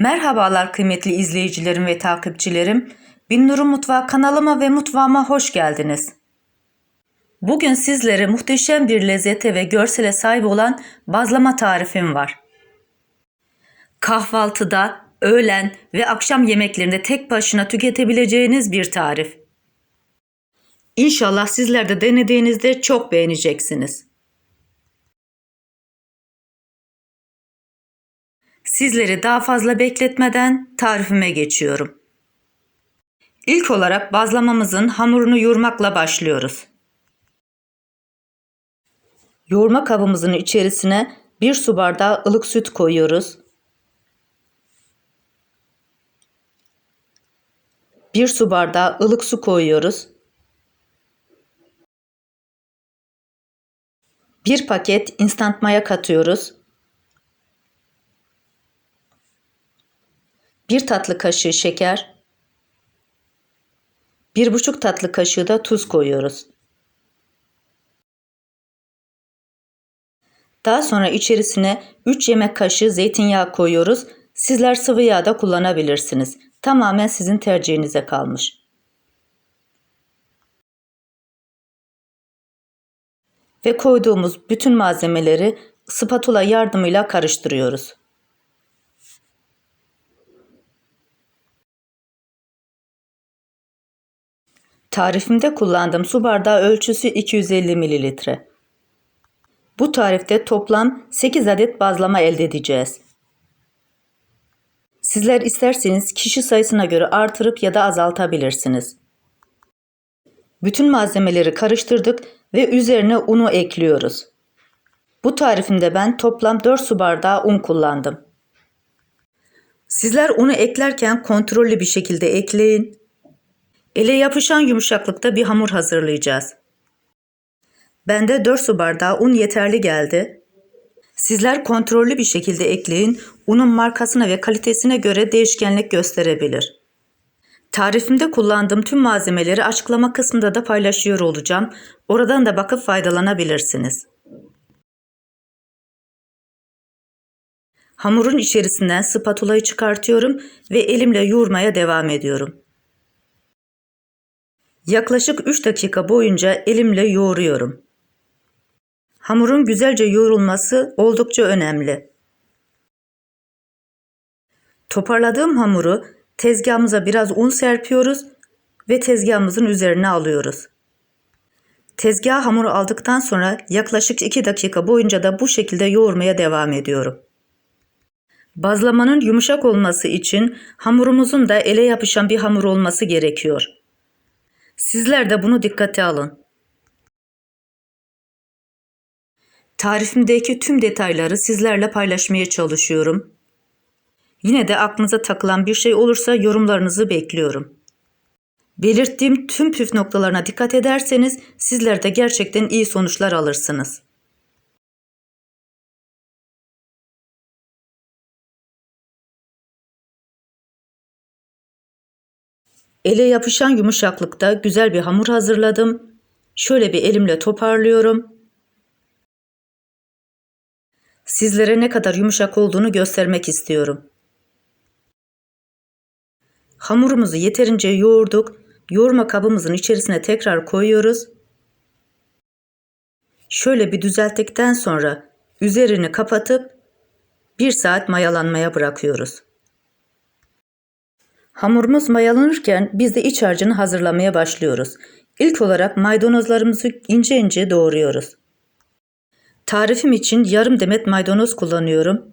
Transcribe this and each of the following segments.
Merhabalar kıymetli izleyicilerim ve takipçilerim. Binnur'un Mutfağı kanalıma ve mutfağıma hoş geldiniz. Bugün sizlere muhteşem bir lezzete ve görsele sahip olan bazlama tarifim var. Kahvaltıda, öğlen ve akşam yemeklerinde tek başına tüketebileceğiniz bir tarif. İnşallah sizler de denediğinizde çok beğeneceksiniz. Sizleri daha fazla bekletmeden tarifime geçiyorum. İlk olarak bazlamamızın hamurunu yoğurmakla başlıyoruz. Yoğurma kabımızın içerisine bir su bardağı ılık süt koyuyoruz. Bir su bardağı ılık su koyuyoruz. Bir paket instant maya katıyoruz. Bir tatlı kaşığı şeker, bir buçuk tatlı kaşığı da tuz koyuyoruz. Daha sonra içerisine 3 yemek kaşığı zeytinyağı koyuyoruz. Sizler sıvı yağ da kullanabilirsiniz. Tamamen sizin tercihinize kalmış. Ve koyduğumuz bütün malzemeleri spatula yardımıyla karıştırıyoruz. Tarifimde kullandığım su bardağı ölçüsü 250 mililitre. Bu tarifte toplam 8 adet bazlama elde edeceğiz. Sizler isterseniz kişi sayısına göre artırıp ya da azaltabilirsiniz. Bütün malzemeleri karıştırdık ve üzerine unu ekliyoruz. Bu tarifimde ben toplam 4 su bardağı un kullandım. Sizler unu eklerken kontrollü bir şekilde ekleyin. Ele yapışan yumuşaklıkta bir hamur hazırlayacağız. Bende 4 su bardağı un yeterli geldi. Sizler kontrollü bir şekilde ekleyin. Unun markasına ve kalitesine göre değişkenlik gösterebilir. Tarifimde kullandığım tüm malzemeleri açıklama kısmında da paylaşıyor olacağım. Oradan da bakıp faydalanabilirsiniz. Hamurun içerisinden spatulayı çıkartıyorum ve elimle yoğurmaya devam ediyorum. Yaklaşık 3 dakika boyunca elimle yoğuruyorum. Hamurun güzelce yoğrulması oldukça önemli. Toparladığım hamuru tezgahımıza biraz un serpiyoruz ve tezgahımızın üzerine alıyoruz. Tezgaha hamuru aldıktan sonra yaklaşık 2 dakika boyunca da bu şekilde yoğurmaya devam ediyorum. Bazlamanın yumuşak olması için hamurumuzun da ele yapışan bir hamur olması gerekiyor. Sizler de bunu dikkate alın. Tarifimdeki tüm detayları sizlerle paylaşmaya çalışıyorum. Yine de aklınıza takılan bir şey olursa yorumlarınızı bekliyorum. Belirttiğim tüm püf noktalarına dikkat ederseniz sizler de gerçekten iyi sonuçlar alırsınız. Ele yapışan yumuşaklıkta güzel bir hamur hazırladım. Şöyle bir elimle toparlıyorum. Sizlere ne kadar yumuşak olduğunu göstermek istiyorum. Hamurumuzu yeterince yoğurduk. Yoğurma kabımızın içerisine tekrar koyuyoruz. Şöyle bir düzelttikten sonra üzerini kapatıp 1 saat mayalanmaya bırakıyoruz. Hamurumuz mayalanırken biz de iç harcını hazırlamaya başlıyoruz. İlk olarak maydanozlarımızı ince ince doğruyoruz. Tarifim için yarım demet maydanoz kullanıyorum.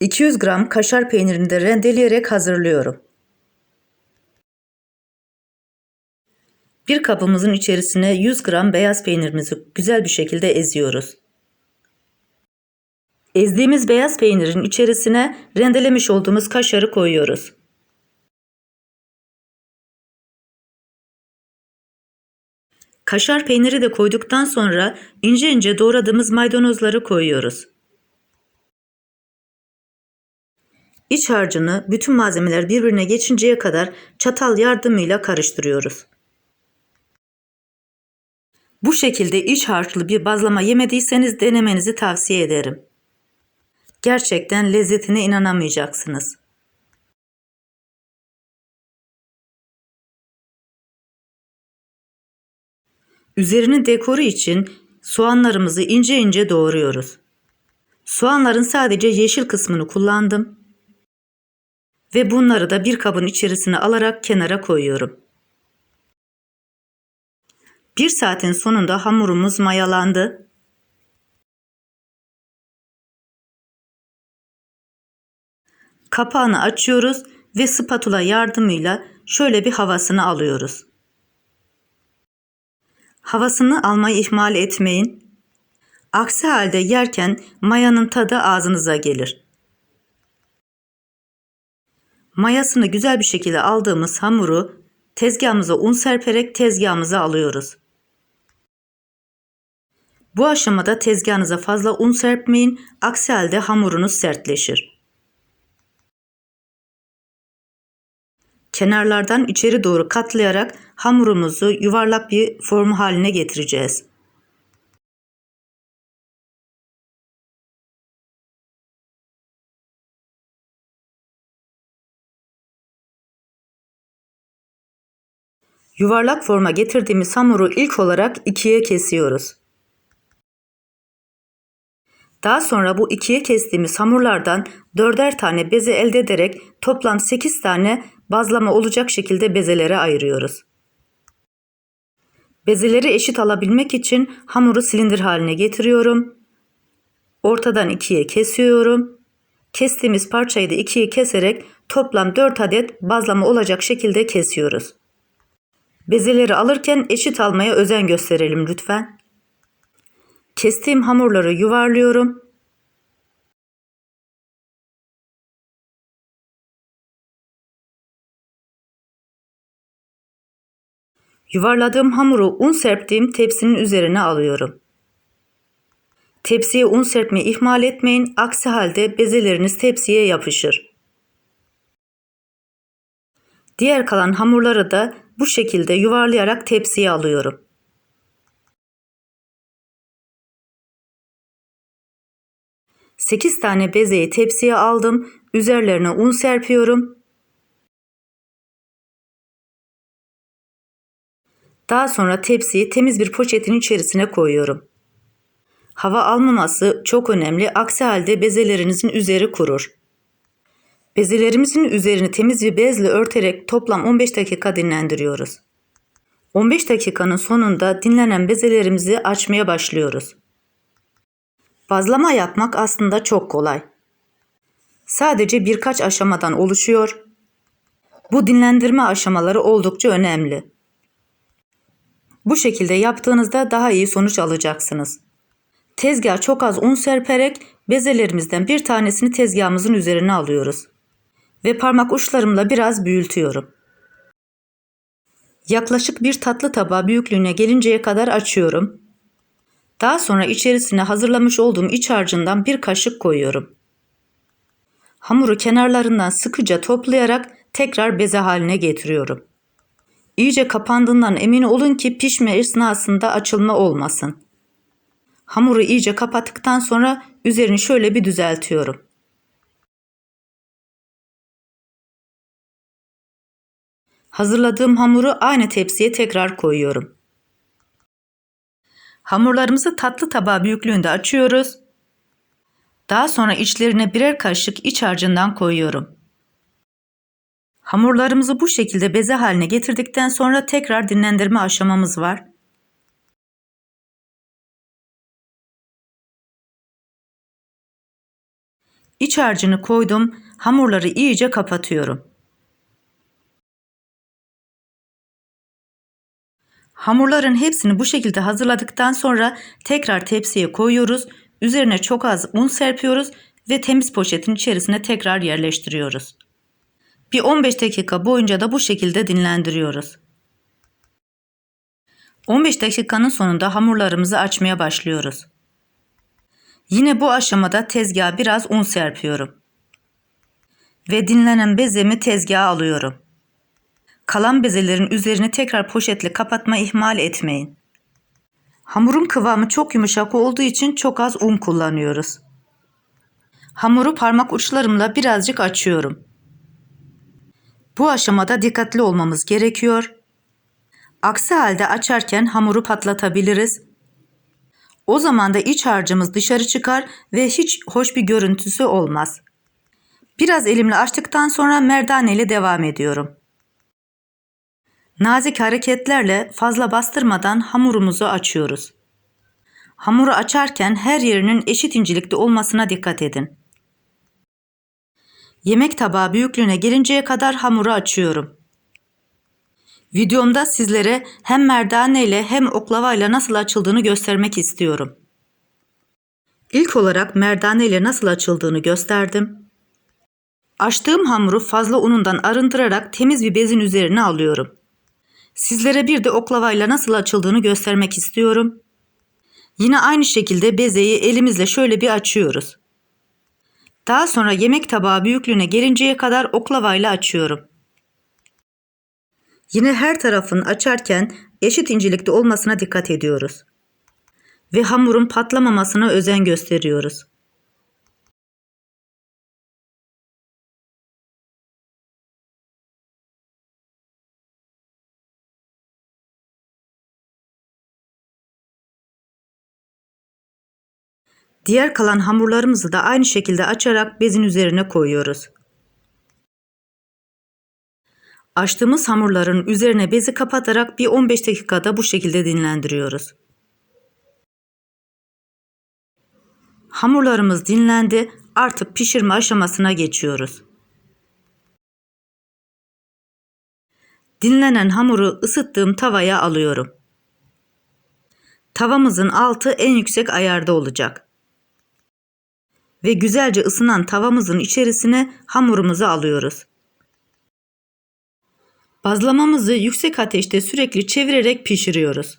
200 gram kaşar peynirini de rendeleyerek hazırlıyorum. Bir kabımızın içerisine 100 gram beyaz peynirimizi güzel bir şekilde eziyoruz. Ezdiğimiz beyaz peynirin içerisine rendelemiş olduğumuz kaşarı koyuyoruz. Kaşar peyniri de koyduktan sonra ince ince doğradığımız maydanozları koyuyoruz. İç harcını bütün malzemeler birbirine geçinceye kadar çatal yardımıyla karıştırıyoruz. Bu şekilde iç harçlı bir bazlama yemediyseniz denemenizi tavsiye ederim. Gerçekten lezzetine inanamayacaksınız. Üzerinin dekoru için soğanlarımızı ince ince doğruyoruz. Soğanların sadece yeşil kısmını kullandım. Ve bunları da bir kabın içerisine alarak kenara koyuyorum. Bir saatin sonunda hamurumuz mayalandı. Kapağını açıyoruz ve spatula yardımıyla şöyle bir havasını alıyoruz. Havasını almayı ihmal etmeyin. Aksi halde yerken mayanın tadı ağzınıza gelir. Mayasını güzel bir şekilde aldığımız hamuru tezgahımıza un serperek tezgahımıza alıyoruz. Bu aşamada tezgahınıza fazla un serpmeyin, aksi halde hamurunuz sertleşir. Kenarlardan içeri doğru katlayarak hamurumuzu yuvarlak bir form haline getireceğiz. Yuvarlak forma getirdiğimiz hamuru ilk olarak ikiye kesiyoruz. Daha sonra bu ikiye kestiğimiz hamurlardan dörder tane beze elde ederek toplam 8 tane bazlama olacak şekilde bezelere ayırıyoruz. Bezeleri eşit alabilmek için hamuru silindir haline getiriyorum. Ortadan ikiye kesiyorum. Kestiğimiz parçayı da ikiye keserek toplam 4 adet bazlama olacak şekilde kesiyoruz. Bezeleri alırken eşit almaya özen gösterelim lütfen. Kestiğim hamurları yuvarlıyorum. Yuvarladığım hamuru un serptiğim tepsinin üzerine alıyorum. Tepsiye un serpmeyi ihmal etmeyin, aksi halde bezeleriniz tepsiye yapışır. Diğer kalan hamurları da bu şekilde yuvarlayarak tepsiye alıyorum. Sekiz tane bezeyi tepsiye aldım. Üzerlerine un serpiyorum. Daha sonra tepsiyi temiz bir poşetin içerisine koyuyorum. Hava almaması çok önemli. Aksi halde bezelerinizin üzeri kurur. Bezelerimizin üzerini temiz bir bezle örterek toplam 15 dakika dinlendiriyoruz. 15 dakikanın sonunda dinlenen bezelerimizi açmaya başlıyoruz. Bazlama yapmak aslında çok kolay. Sadece birkaç aşamadan oluşuyor. Bu dinlendirme aşamaları oldukça önemli. Bu şekilde yaptığınızda daha iyi sonuç alacaksınız. Tezgah çok az un serperek bezelerimizden bir tanesini tezgahımızın üzerine alıyoruz. Ve parmak uçlarımla biraz büyültüyorum. Yaklaşık bir tatlı tabağı büyüklüğüne gelinceye kadar açıyorum. Daha sonra içerisine hazırlamış olduğum iç harcından bir kaşık koyuyorum. Hamuru kenarlarından sıkıca toplayarak tekrar beze haline getiriyorum. İyice kapandığından emin olun ki pişme esnasında açılma olmasın. Hamuru iyice kapattıktan sonra üzerini şöyle bir düzeltiyorum. Hazırladığım hamuru aynı tepsiye tekrar koyuyorum. Hamurlarımızı tatlı tabağı büyüklüğünde açıyoruz. Daha sonra içlerine birer kaşık iç harcından koyuyorum. Hamurlarımızı bu şekilde beze haline getirdikten sonra tekrar dinlendirme aşamamız var. İç harcını koydum, hamurları iyice kapatıyorum. Hamurların hepsini bu şekilde hazırladıktan sonra tekrar tepsiye koyuyoruz. Üzerine çok az un serpiyoruz ve temiz poşetin içerisine tekrar yerleştiriyoruz. Bir 15 dakika boyunca da bu şekilde dinlendiriyoruz. 15 dakikanın sonunda hamurlarımızı açmaya başlıyoruz. Yine bu aşamada tezgaha biraz un serpiyorum. Ve dinlenen bezemi tezgaha alıyorum. Kalan bezelerin üzerini tekrar poşetle kapatma ihmal etmeyin. Hamurun kıvamı çok yumuşak olduğu için çok az un kullanıyoruz. Hamuru parmak uçlarımla birazcık açıyorum. Bu aşamada dikkatli olmamız gerekiyor. Aksi halde açarken hamuru patlatabiliriz. O zaman da iç harcımız dışarı çıkar ve hiç hoş bir görüntüsü olmaz. Biraz elimle açtıktan sonra merdane ile devam ediyorum. Nazik hareketlerle fazla bastırmadan hamurumuzu açıyoruz. Hamuru açarken her yerinin eşit incelikte olmasına dikkat edin. Yemek tabağı büyüklüğüne gelinceye kadar hamuru açıyorum. Videomda sizlere hem merdane ile hem oklava ile nasıl açıldığını göstermek istiyorum. İlk olarak merdane ile nasıl açıldığını gösterdim. Açtığım hamuru fazla unundan arındırarak temiz bir bezin üzerine alıyorum. Sizlere bir de oklavayla nasıl açıldığını göstermek istiyorum. Yine aynı şekilde bezeyi elimizle şöyle bir açıyoruz. Daha sonra yemek tabağı büyüklüğüne gelinceye kadar oklavayla açıyorum. Yine her tarafını açarken eşit incelikte olmasına dikkat ediyoruz. Ve hamurun patlamamasına özen gösteriyoruz. Diğer kalan hamurlarımızı da aynı şekilde açarak bezin üzerine koyuyoruz. Açtığımız hamurların üzerine bezi kapatarak bir 15 dakikada bu şekilde dinlendiriyoruz. Hamurlarımız dinlendi. Artık pişirme aşamasına geçiyoruz. Dinlenen hamuru ısıttığım tavaya alıyorum. Tavamızın altı en yüksek ayarda olacak. Ve güzelce ısınan tavamızın içerisine hamurumuzu alıyoruz. Bazlamamızı yüksek ateşte sürekli çevirerek pişiriyoruz.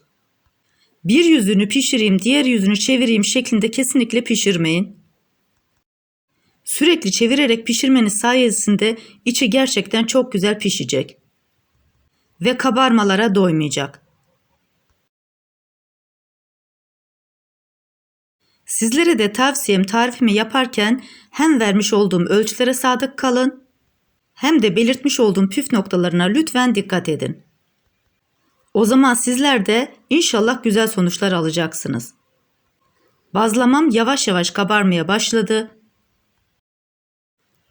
Bir yüzünü pişireyim, diğer yüzünü çevireyim şeklinde kesinlikle pişirmeyin. Sürekli çevirerek pişirmeniz sayesinde içi gerçekten çok güzel pişecek. Ve kabarmalara doymayacak. Sizlere de tavsiyem tarifimi yaparken hem vermiş olduğum ölçülere sadık kalın hem de belirtmiş olduğum püf noktalarına lütfen dikkat edin. O zaman sizler de inşallah güzel sonuçlar alacaksınız. Bazlamam yavaş yavaş kabarmaya başladı.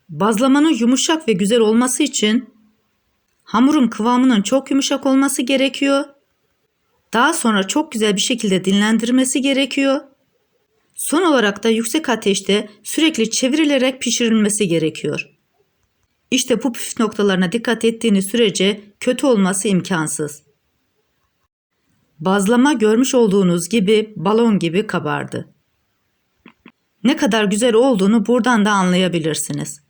Bazlamanın yumuşak ve güzel olması için hamurun kıvamının çok yumuşak olması gerekiyor. Daha sonra çok güzel bir şekilde dinlendirmesi gerekiyor. Son olarak da yüksek ateşte sürekli çevrilerek pişirilmesi gerekiyor. İşte bu püf noktalarına dikkat ettiğiniz sürece kötü olması imkansız. Bazlama görmüş olduğunuz gibi balon gibi kabardı. Ne kadar güzel olduğunu buradan da anlayabilirsiniz.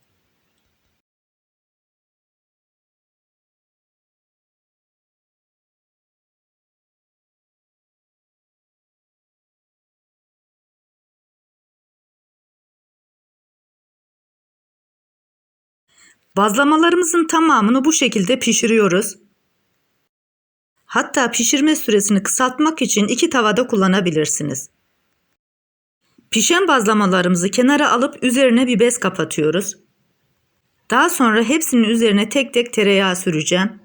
Bazlamalarımızın tamamını bu şekilde pişiriyoruz. Hatta pişirme süresini kısaltmak için iki tavada kullanabilirsiniz. Pişen bazlamalarımızı kenara alıp üzerine bir bez kapatıyoruz. Daha sonra hepsinin üzerine tek tek tereyağı süreceğim.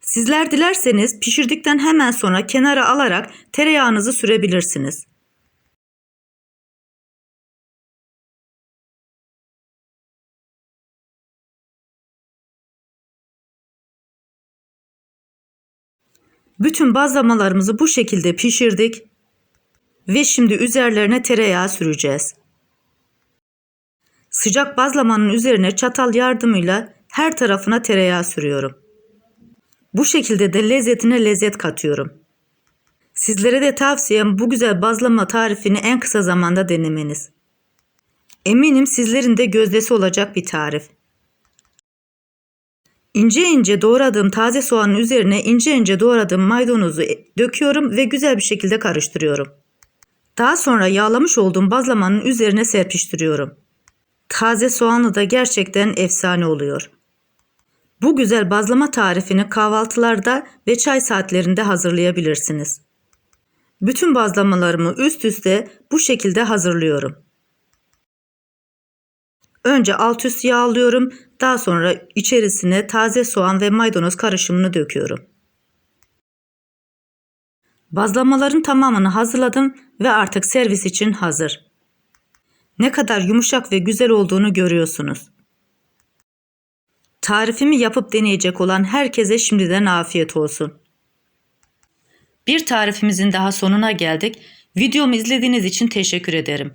Sizler dilerseniz pişirdikten hemen sonra kenara alarak tereyağınızı sürebilirsiniz. Bütün bazlamalarımızı bu şekilde pişirdik. Ve şimdi üzerlerine tereyağı süreceğiz. Sıcak bazlamanın üzerine çatal yardımıyla her tarafına tereyağı sürüyorum. Bu şekilde de lezzetine lezzet katıyorum. Sizlere de tavsiyem bu güzel bazlama tarifini en kısa zamanda denemeniz. Eminim sizlerin de gözdesi olacak bir tarif. İnce ince doğradığım taze soğanın üzerine ince ince doğradığım maydanozu döküyorum ve güzel bir şekilde karıştırıyorum. Daha sonra yağlamış olduğum bazlamanın üzerine serpiştiriyorum. Taze soğanlı da gerçekten efsane oluyor. Bu güzel bazlama tarifini kahvaltılarda ve çay saatlerinde hazırlayabilirsiniz. Bütün bazlamalarımı üst üste bu şekilde hazırlıyorum. Önce alt üst yağlıyorum. Daha sonra içerisine taze soğan ve maydanoz karışımını döküyorum. Bazlamaların tamamını hazırladım ve artık servis için hazır. Ne kadar yumuşak ve güzel olduğunu görüyorsunuz. Tarifimi yapıp deneyecek olan herkese şimdiden afiyet olsun. Bir tarifimizin daha sonuna geldik. Videomu izlediğiniz için teşekkür ederim.